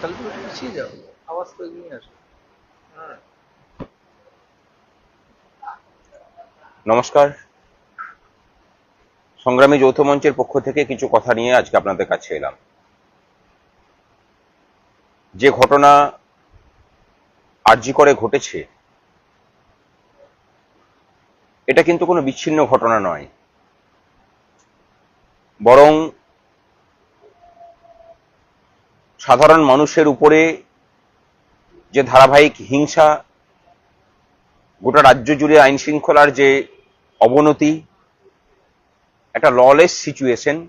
তাহলে তুমি একটু পিছিয়ে যাও, আওয়াজ তো এগিয়ে আসো। হ্যাঁ। নমস্কার। সংগ্রামী যৌথ মঞ্চের পক্ষ থেকে কিছু কথা নিয়ে আজকে আপনাদের কাছে এলাম। যে ঘটনা আরজি করে ঘটেছে, এটা কিন্তু কোনো বিচ্ছিন্ন ঘটনা নয়। বরং সাধারণ মানুষের উপরে যে ধারাবাহিক হিংসা, গোটা রাজ্য জুড়ে আইন শৃঙ্খলার যে অবনতি, একটা ললেস সিচুয়েশন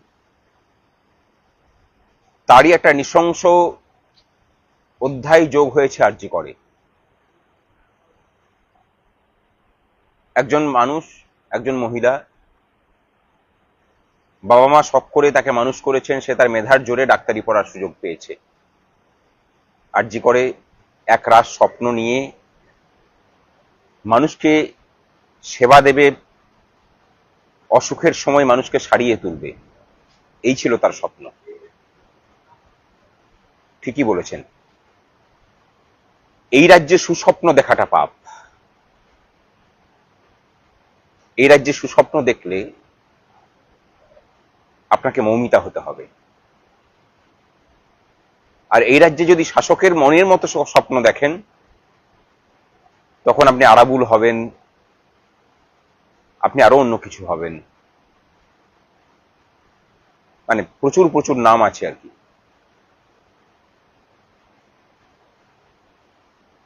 তারই একটা নৃশংস অধ্যায় যোগ হয়েছে আরজি করে। একজন মানুষ, একজন মহিলা বাবা মা শখ করে তাকে মানুষ করেছেন, সে তার মেধার জোরে ডাক্তারি পড়ার সুযোগ পেয়েছে। আরজি করে এক রাস স্বপ্ন নিয়ে মানুষকে সেবা দেবে, অসুখের সময় মানুষকে সারিয়ে তুলবে। এই ছিল তার স্বপ্ন। ঠিকই বলেছেন। এই রাজ্যে সুস্বপ্ন দেখাটা পাপ। এই রাজ্যে সুস্বপ্ন দেখলে আপনাকে মৌমিতা হতে হবে। আর এই রাজ্যে যদি শাসকের মনের মতো স্বপ্ন দেখেন, তখন আপনি আরাবুল হবেন, আপনি আরও অন্য কিছু হবেন। মানে প্রচুর প্রচুর নাম আছে আর কি।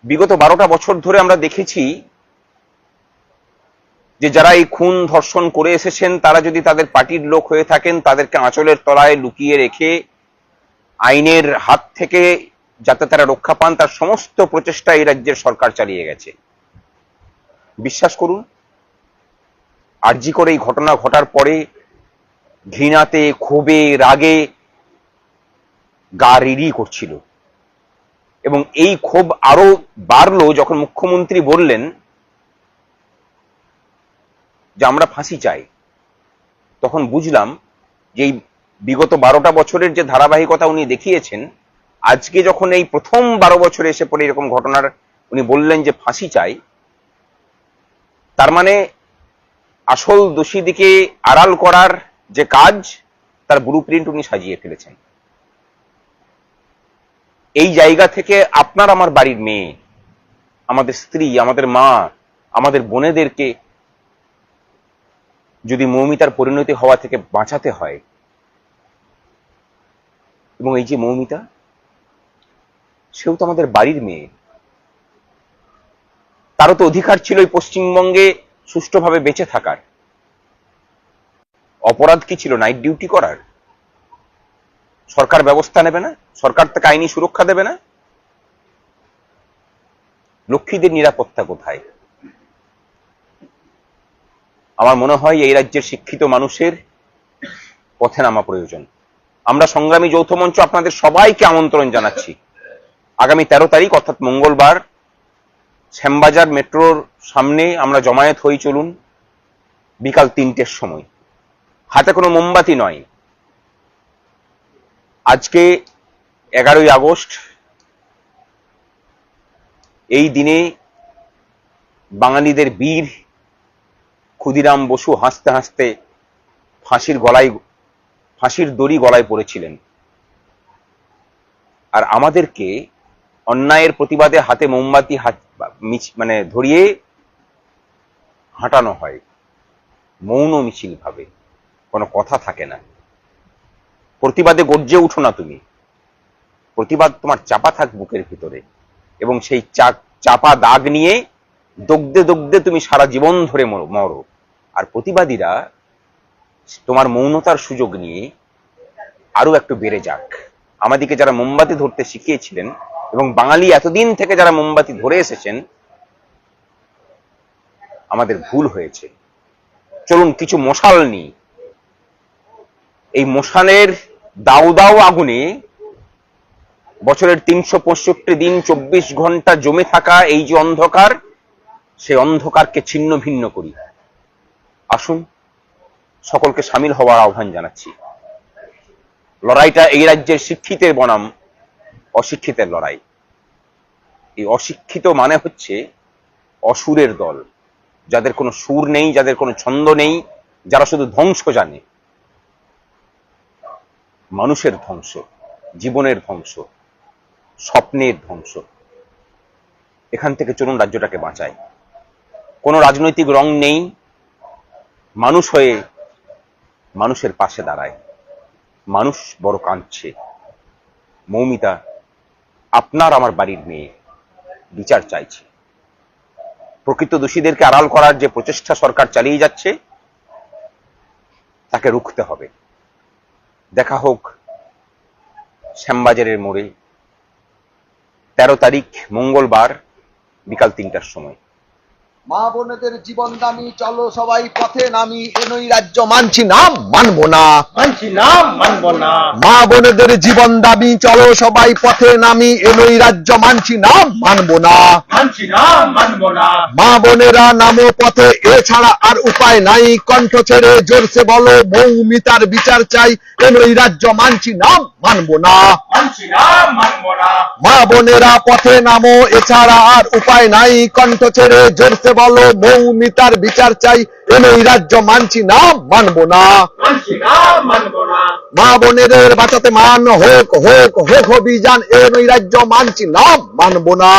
বিগত বারোটা বছর ধরে আমরা দেখেছি যে যারা এই খুন ধর্ষণ করে এসেছেন, তারা যদি তাদের পার্টির লোক হয়ে থাকেন, তাদেরকে আঁচলের তলায় লুকিয়ে রেখে আইনের হাত থেকে যাতে তারা রক্ষা পান, তার সমস্ত প্রচেষ্টা এই রাজ্যের সরকার চালিয়ে গেছে। বিশ্বাস করুন, আরজি করে এই ঘটনা ঘটার পরে ঘৃণাতে, ক্ষোভে, রাগে গা রিড়ি করছিল। এবং এই ক্ষোভ আরও বাড়লো যখন মুখ্যমন্ত্রী বললেন যে আমরা ফাঁসি চাই। তখন বুঝলাম যে এই বিগত বারোটা বছরের যে ধারাবাহিকতা উনি দেখিয়েছেন, আজকে যখন এই প্রথম বারো বছরে এসে পড়ে এরকম ঘটনার উনি বললেন যে ফাঁসি চাই, তার মানে আসল দোষীদিকে আড়াল করার যে কাজ, তার ব্লু প্রিন্ট উনি সাজিয়ে ফেলেছেন। এই জায়গা থেকে আপনার আমার বাড়ির মেয়ে, আমাদের স্ত্রী, আমাদের মা, আমাদের বোনেদেরকে যদি মৌমিতার পরিণতি হওয়া থেকে বাঁচাতে হয়, এবং এই যে মৌমিতা, সেও তো আমাদের বাড়ির মেয়ে। তারও তো অধিকার ছিল এই পশ্চিমবঙ্গে সুষ্ঠুভাবে বেঁচে থাকার। অপরাধ কি ছিল? নাইট ডিউটি করার? সরকার ব্যবস্থা নেবে না? সরকার তাকে আইনি সুরক্ষা দেবে না? লক্ষ্মীদের নিরাপত্তা কোথায়? আমার মনে হয় এই রাজ্যের শিক্ষিত মানুষের পথে নামা প্রয়োজন। আমরা সংগ্রামী যৌথ মঞ্চ আপনাদের সবাইকে আমন্ত্রণ জানাচ্ছি। আগামী তেরো তারিখ, অর্থাৎ মঙ্গলবার, শ্যামবাজার মেট্রোর সামনে আমরা জমায়েত হই চলুন বিকাল তিনটের সময়। হাতে কোনো মোমবাতি নয়। আজকে এগারোই আগস্ট, এই দিনে বাঙালিদের বীর ক্ষুদিরাম বসু হাসতে হাসতে ফাঁসির গলায়, ফাঁসির দড়ি গলায় পড়েছিলেন। আর আমাদেরকে অন্যায়ের প্রতিবাদে হাতে মোমবাতি, হাত মানে ধরিয়ে হাঁটানো হয়, মৌন মিছিল ভাবে কোনো কথা থাকে না। প্রতিবাদে গর্জে উঠো না তুমি। প্রতিবাদ তোমার চাপা থাক বুকের ভিতরে। এবং সেই চাপা দাগ নিয়ে দগ্ধে দগ্ধে তুমি সারা জীবন ধরে মরো। আর প্রতিবাদীরা তোমার মৌনতার সুযোগ নিয়ে আরও একটু বেড়ে যাক। আমাদেরকে যারা মোমবাতি ধরতে শিখিয়েছিলেন এবং বাঙালি এতদিন থেকে যারা মোমবাতি ধরে এসেছেন, আমাদের ভুল হয়েছে। চলুন কিছু মশাল নিই। এই মশালের দাও দাউ আগুনে বছরের তিনশো পঁয়ষট্টি দিন চব্বিশ ঘণ্টা জমে থাকা এই যে অন্ধকার, সেই অন্ধকারকে ছিন্ন ভিন্ন করি। আসুন, সকলকে সামিল হওয়ার আহ্বান জানাচ্ছি। লড়াইটা এই রাজ্যের শিক্ষিতের বনাম, অশিক্ষিতের লড়াই। এই অশিক্ষিত মানে হচ্ছে অসুরের দল। যাদের কোনো সুর নেই, যাদের কোনো ছন্দ নেই, যারা শুধু ধ্বংস জানে। মানুষের ধ্বংস, জীবনের ধ্বংস, স্বপ্নের ধ্বংস। এখান থেকে চলুন রাজ্যটাকে বাঁচাই। কোনো রাজনৈতিক রং নেই মানুষ হয়ে মানুষের পাশে দাঁড়ায়। মানুষ বড় কাঁদছে। মৌমিতা, আপনার আমার বাড়ির মেয়ে, বিচার চাইছে। প্রকৃত দোষীদেরকে আড়াল করার যে প্রচেষ্টা সরকার চালিয়ে যাচ্ছে, তাকে রুখতে হবে। দেখা হোক, শ্যামবাজারের মোড়ে তেরো তারিখ মঙ্গলবার বিকাল তিনটার সময়। মা বোনেদের জীবন দামি চলো সবাই পথে নামি এনই রাজ্য মানছি নাম মানবো না। মানছি নাম মানবো না। মা বোনেদের জীবন দামি চলো সবাই পথে নামি এনই রাজ্য মানছি নাম মানবো না। মানছি নাম মানবো না। মা বোনেরা নামো পথে এছাড়া আর উপায় নাই। কণ্ঠ ছেড়ে জোরসে বলো মৌমিতার বিচার চাই এনই রাজ্য মানছি নাম মানবো না মানছি নাম মানবো না। মা বোনেরা পথে নামো এছাড়া আর উপায় নাই। কণ্ঠ ছেড়ে জোরসে বলো মৌমিতার বিচার চাই। এই রাজ্য মানছি না মানবো না। মা বোনেদের বাঁচাতে মান হোক হোক হোক অভিযান। এই রাজ্য মানছি না মানবো না।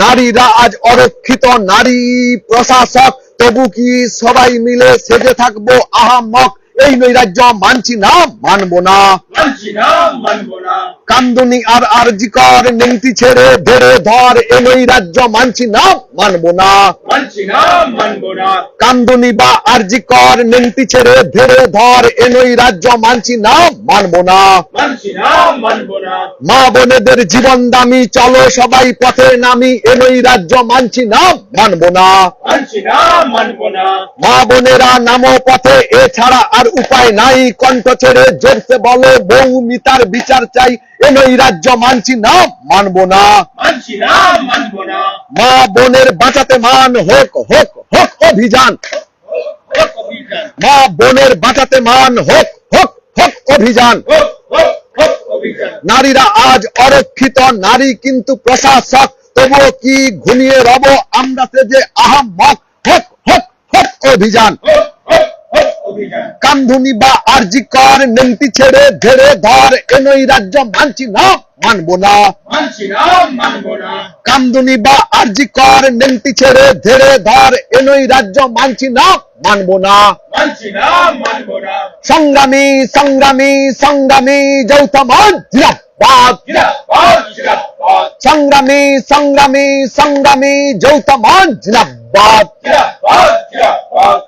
নারীরা আজ অরক্ষিত নারী প্রশাসক। তবু কি সবাই মিলে সেজে থাকব আহাম্মক? এই নৈরাজ্য মানছি না মানবো না। মানছি না মানবো না। কান্দনি আর আরজি কর নেংটি ছেড়ে ধরে ধর এই রাজ্য মানছি না। মানবো না। কান্দনি বা আরজি কর নেংটি ছেড়ে ধরে ধর এই রাজ্য মানছি না। মানবো না। মা বোনেদের জীবন দামি চলো সবাই পথে নামি এই রাজ্য মানছি না মানবো না। মানছি নাম মানবো না। মা বোনেরা নামো পথে এছাড়া আর উপায় নাই কণ্ঠ ছেড়ে জোরসে বলো মৌমিতার বিচার চাই। এই রাজ্য মানছি না মানবো না। মানছি নাম মানবো না। মা বোনের বাঁচাতে মান হোক হোক হোক অভিযান। মা বোনের বাঁচাতে মান হোক হোক হোক অভিযান। নারীরা আজ অরক্ষিত নারী কিন্তু প্রশাসক। তবুও কি ঘুমিয়ে রব? আমরা যে আহাম্মক। হোক হোক হোক অভিযান। কান্ধুনি বা আরজি কর নেমটি ছেড়ে ধরে ধর এনেই রাজ্য মানছি না মানবো না। মানছি নাম মানবো না। কামদুনি বা আরজি কর নেমটি ছেড়ে ধরে ধর এনেই রাজ্য মানছি না মানবো না। সংগ্রামী সংগ্রামী সংগ্রামী যৌথ মঞ্চ জিরাবাদ সংগ্রামী সংগ্রামী সংগ্রামী যৌথ মঞ্চ জিরাবাদ জিরাবাদ